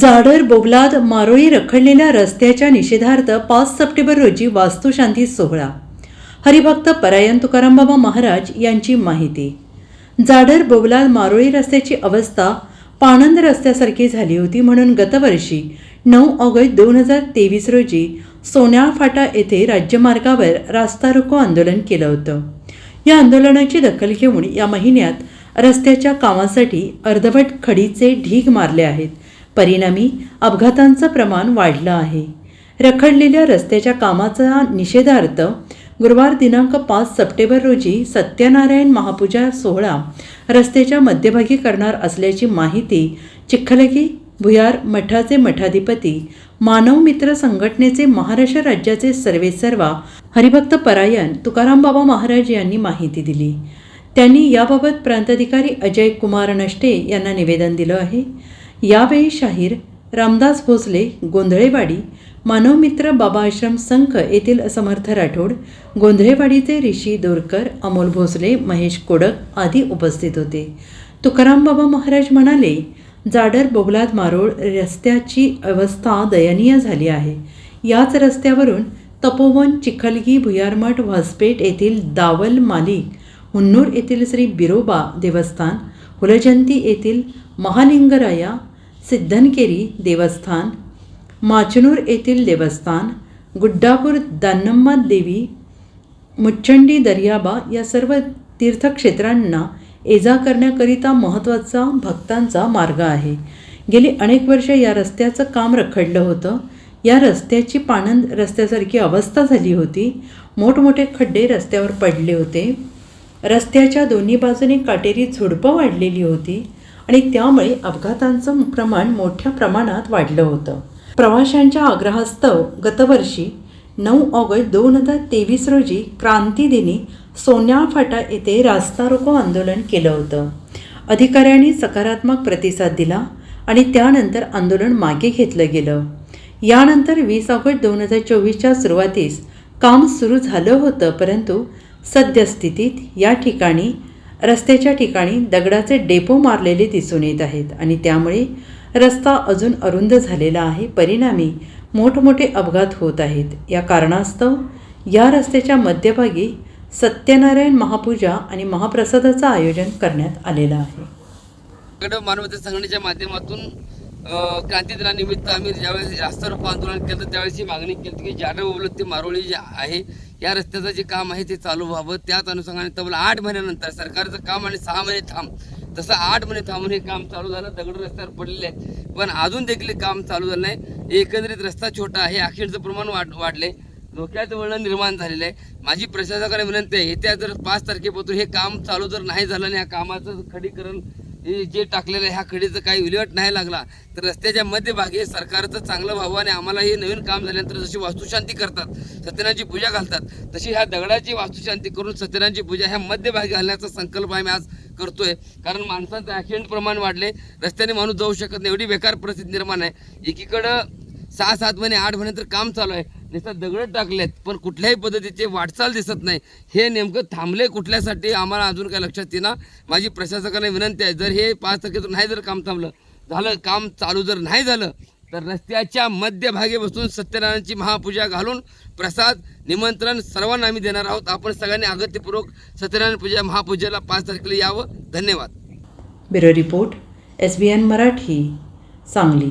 जाडर बोगलाद मारोळी रखडलेल्या रस्त्याच्या निषेधार्थ पाच सप्टेंबर रोजी वास्तुशांती सोहळा. हरिभक्त परायण तुकारामबाबा महाराज यांची माहिती. जाडर बोगलाद मारोळी रस्त्याची अवस्था पाणंद रस्त्यासारखी झाली होती म्हणून गतवर्षी नऊ ऑगस्ट दोन हजार तेवीस रोजी सोन्याळ फाटा येथे राज्यमार्गावर रास्ता रोको आंदोलन केलं होतं. या आंदोलनाची दखल घेऊन या महिन्यात रस्त्याच्या कामासाठी अर्धवट खडीचे ढीग मारले आहेत. परिणामी अपघातांचं प्रमाण वाढलं आहे. रखडलेल्या रस्त्याच्या कामाचा निषेधार्थ गुरुवार दिनांक पाच सप्टेंबर रोजी सत्यनारायण महापूजा सोहळा रस्त्याच्या मध्यभागी करणार असल्याची माहिती चिखलगी भुयार मठाचे मठाधिपती मानव मित्र संघटनेचे महाराष्ट्र राज्याचे सर्वेसर्वा हरिभक्त परायण तुकाराम बाबा महाराज यांनी माहिती दिली. त्यांनी याबाबत प्रांताधिकारी अजय कुमार नष्टे यांना निवेदन दिलं आहे. यावेळी शाहीर रामदास भोसले गोंधळेवाडी मानवमित्र बाबा आश्रम संघ येथील समर्थ राठोड गोंधळेवाडीचे ऋषी दोरकर अमोल भोसले महेश कोडक आदी उपस्थित होते. तुकाराम बाबा महाराज म्हणाले जाडर बोगलाद मारोळ रस्त्याची अवस्था दयनीय झाली आहे. याच रस्त्यावरून तपोवन चिखलगी भुयारमठ व्हासपेठ येथील दावल मालिक हुन्नूर येथील श्री बिरोबा देवस्थान हुलजंती येथील महालिंगराया सिद्धनकेरी देवस्थान माचनूर येथील देवस्थान गुड्डापूर दानम्मा देवी मुच्चंडी दर्याबा या सर्व तीर्थक्षेत्रांना एजा करण्याकरिता महत्त्वाचा भक्तांचा मार्ग आहे. गेली अनेक वर्ष या रस्त्याचं काम रखडलं होतं. या रस्त्याची पाणंद रस्त्यासारखी अवस्था झाली होती. मोठमोठे खड्डे रस्त्यावर पडले होते. रस्त्याच्या दोन्ही बाजूने काटेरी झुडपं वाढलेली होती. आणि त्यामुळे अपघातांचं प्रमाण मोठ्या प्रमाणात वाढलं होतं. प्रवाशांच्या आग्रहास्तव गतवर्षी नऊ ऑगस्ट दोन हजार तेवीस रोजी क्रांतीदिनी सोन्या फाटा येथे रास्ता रोको आंदोलन केलं होतं. अधिकाऱ्यांनी सकारात्मक प्रतिसाद दिला आणि त्यानंतर आंदोलन मागे घेतलं गेलं. यानंतर वीस ऑगस्ट दोन हजार चोवीसच्या सुरुवातीस काम सुरू झालं होतं परंतु सद्यस्थितीत या ठिकाणी रस्त्याच्या ठिकाणी दगडाचे डेपो मारलेले दिसून येत आहेत आणि त्यामुळे रस्ता अजून अरुंद झालेला आहे. परिणामी मोठमोठे अपघात होत आहेत. या कारणास्तव या रस्त्याच्या मध्यभागी सत्यनारायण महापूजा आणि महाप्रसादाचं आयोजन करण्यात आलेलं आहे. कडे मानवता संघटनेच्या माध्यमातून क्रांती दिनानिमित्त आम्ही ज्यावेळेस रास्ता रोको आंदोलन केलं त्यावेळेस ही मागणी केली की जाडव उलट ते मारोळी जे आहे या रस्त्याचं जे काम आहे ते चालू व्हावं. त्याच अनुषंगाने तब्बल आठ महिन्यानंतर सरकारचं काम आणि सहा महिने थांब. तसं आठ महिने थांबून हे काम चालू झालं दगड रस्त्यावर पडलेले आहेत. पण अजून देखील काम चालू झालं नाही. एकंदरीत रस्ता छोटा आहे ॲक्सिडेंटचं प्रमाण वाढ वाढले. धोक्याचं वळण निर्माण झालेलं आहे. माझी प्रशासकाने विनंती आहे येत्या जर पाच तारखेपासून हे काम चालू जर नाही झालं आणि या कामाचं खडीकरण जे टाकलेलं आहे ह्या कडेचं काही विल्हेवाट नाही लागला तर रस्त्याच्या मध्यभागी सरकारचं चांगलं व्हावं आणि आम्हाला हे नवीन काम झाल्यानंतर जशी वास्तुशांती करतात सत्यनारायणची पूजा घालतात तशी ह्या दगडाची वास्तुशांती करून सत्यनारायणची पूजा ह्या मध्यभागी घालण्याचा संकल्प आम्ही आज करतोय. कारण माणसांचं ॲक्सिडेंट प्रमाण वाढले रस्त्याने माणूस जाऊ शकत नाही एवढी बेकार परिस्थिती निर्माण आहे. एकीकडं सहा सात महिने आठ महिने तर काम चालू आहे. नुसतं दगड टाकलेत पण कुठल्याही पद्धतीचे वाटचाल दिसत नाही. हे नेमकं थांबले कुठल्यासाठी आम्हाला अजून काय लक्षात येईना. माझी प्रशासकाला विनंती आहे जर हे पाच टक्केतून नाही जर काम थांबलं झालं काम चालू जर नाही झालं तर रस्त्याच्या मध्यभागी बसून सत्यनारायणची महापूजा घालून प्रसाद निमंत्रण सर्वांना आम्ही देणार आहोत. आपण सगळ्यांनी अगत्यपूर्वक सत्यनारायण पूजा महापूजेला पाच तारखेला यावं. धन्यवाद. Bureau report S B N Marathi Sangli.